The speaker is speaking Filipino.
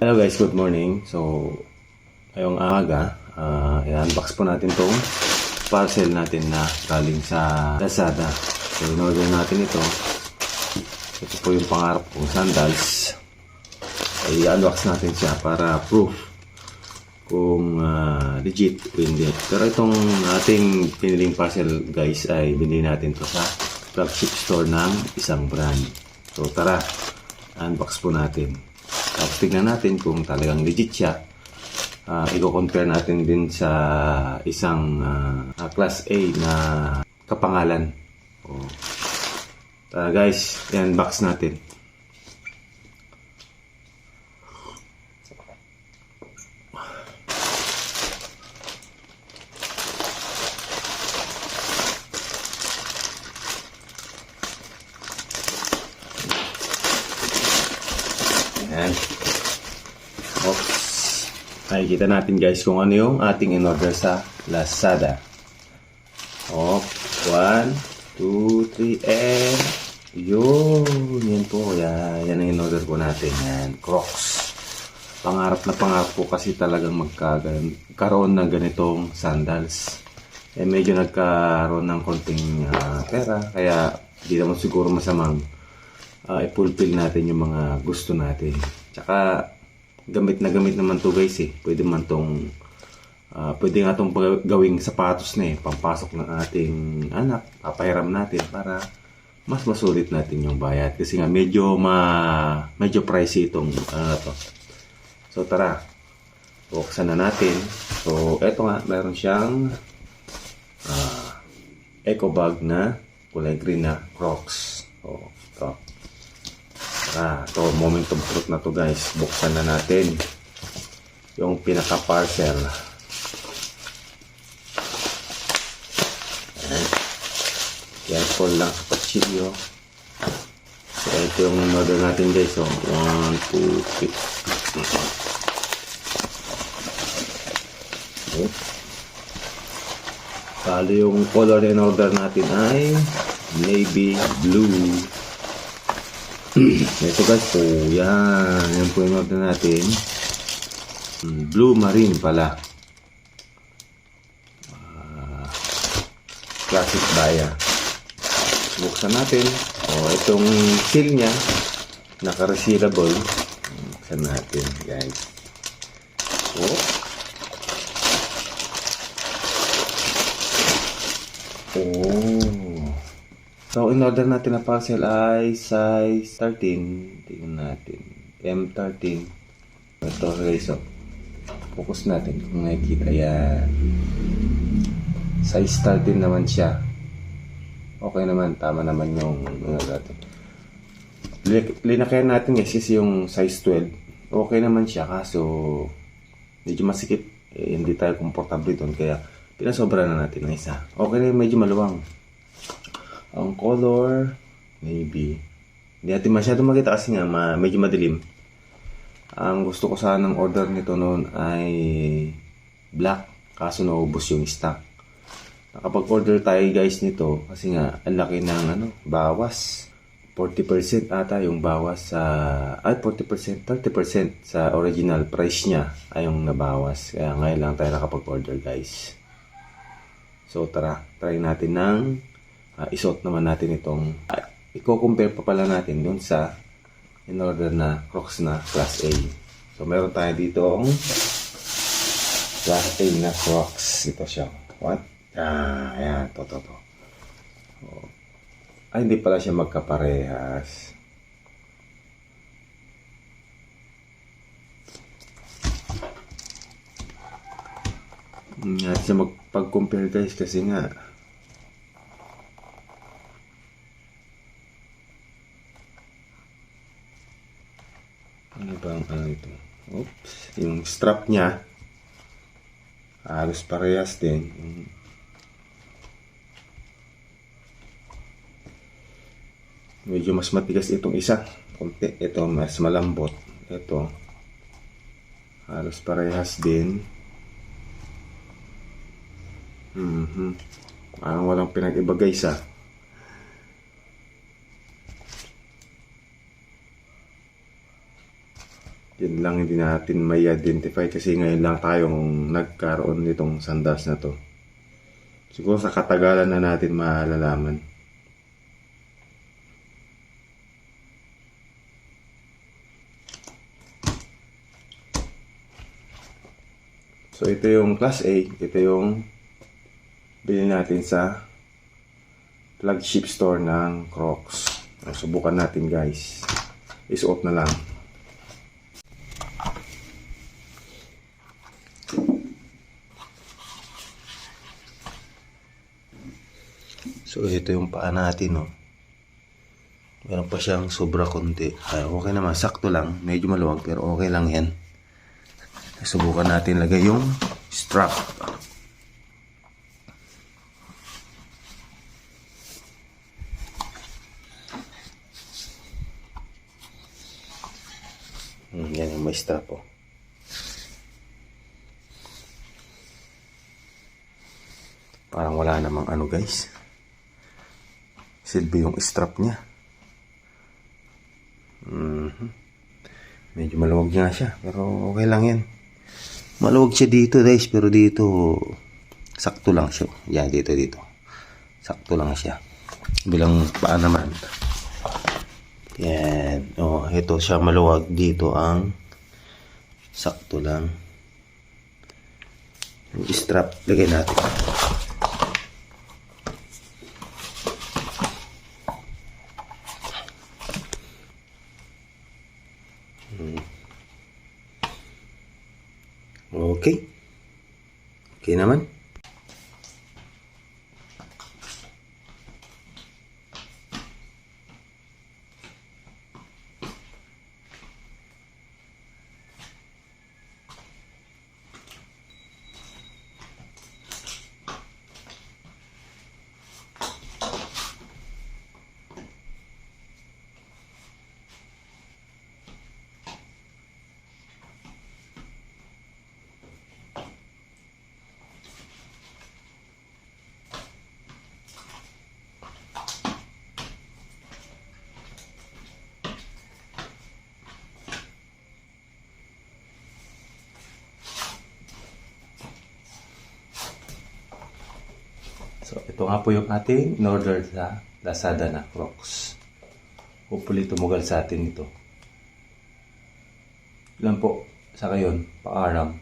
Hello guys, good morning. So, ngayong aga, uh, i-unbox po natin tong parcel natin na galing sa Lazada. So, in-order natin ito. Ito po yung pangarap kong sandals. I-unbox natin siya para proof kung ah, legit o hindi. Pero itong ating piniling parcel guys ay binili natin to sa flagship store ng isang brand. So tara, unbox po natin. Tapos tignan natin kung talagang legit siya. Uh, i-compare natin din sa isang ah, class A na kapangalan. O, tara guys, i-unbox natin. Ayan. Nakikita natin guys kung ano yung ating in-order sa Lazada. Oh, one, two, three, and yun. Yan po. Yan, yan ang in-order ko natin. Yan. Crocs. Pangarap na pangarap ko kasi talagang magkaroon ng ganitong sandals. Eh, medyo nagkaroon ng konting ah, pera. Kaya, di naman siguro masamang uh, i-fulfill natin yung mga gusto natin. Tsaka, gamit na gamit naman to guys eh. Pwede man tong, ah, pwede nga tong gawing sapatos na eh. Pampasok ng ating anak. Papahiram natin para mas masulit natin yung bayad. Kasi nga medyo ma, medyo pricey itong ano to. So tara, buksan na natin. So eto nga, meron siyang ah, eco bag na kulay green na Crocs. So, ito. Ah, to moment of truth na to guys. Buksan na natin yung pinaka-parcel. Ayan. Careful lang sa pachilyo. So, ito yung order natin guys. So, 1, 2, 3. Okay. Bali yung color in order natin ay navy blue. Ito guys po, yan. Yan po yung order natin. Hmm, Blue marine pala. Ah, classic baya. Buksan natin. O, itong seal niya, naka-resealable. Buksan natin, guys. Oh. Oh. So, in order natin na parcel ay size 13. Tingnan natin. M13. Ito, guys. So, focus natin kung nakikita. Yan. Size 13 naman siya. Okay naman. Tama naman yung ano natin. Li- Linakayan natin guys kasi yung size 12. Okay naman siya kaso medyo masikip. Eh, hindi tayo komportable doon. Kaya pinasobra na natin ng isa. Okay na medyo maluwang. Ang color, maybe. Hindi natin masyado makita kasi nga ma- medyo madilim. Ang gusto ko sanang order nito noon ay black. Kaso naubos yung stock. Nakapag-order tayo guys nito kasi nga ang laki ng ano, bawas. 40% ata yung bawas sa ay 40%, 30% sa original price niya ay yung nabawas. Kaya ngayon lang tayo nakapag-order guys. So tara, try natin ng uh, isuot naman natin itong uh, i-compare pa pala natin dun sa in order na Crocs na Class A. So meron tayo dito ang Class A na Crocs. Ito siya. What? Ah, ayan. To, to, to. Oh. Ay, hindi pala siya magkaparehas. Nga siya magpag-compare guys kasi nga ano ba ang ano ito? Oops. Yung strap niya halos parehas din. Medyo mas matigas itong isa. Konti. Ito mas malambot. Ito. Halos parehas din. Mhm. Parang walang pinag-iba guys ah. Yun lang hindi natin may identify kasi ngayon lang tayong nagkaroon nitong sandals na to. Siguro sa katagalan na natin malalaman. So ito yung class A, ito yung bilhin natin sa flagship store ng Crocs. Subukan natin guys. Isuot na lang. So ito yung paa natin no. Meron pa siyang sobra konti. Ay, okay naman, sakto lang. Medyo maluwag pero okay lang yan. Subukan natin lagay yung strap. Hmm, yan yung may strap oh. Parang wala namang ano guys. Silbi yung strap niya. Mhm. Medyo maluwag nga siya, pero okay lang yan. Maluwag siya dito guys, pero dito sakto lang siya. Yan, dito, dito. Sakto lang siya. Bilang paa naman. Yan. Oh, ito siya maluwag. Dito ang sakto lang. Yung strap, lagay natin. Okay. Okay naman. So, ito nga po yung ating in-order sa Lazada na Crocs. Hopefully, tumugal sa atin ito. Ilan po sa kayon, paaram.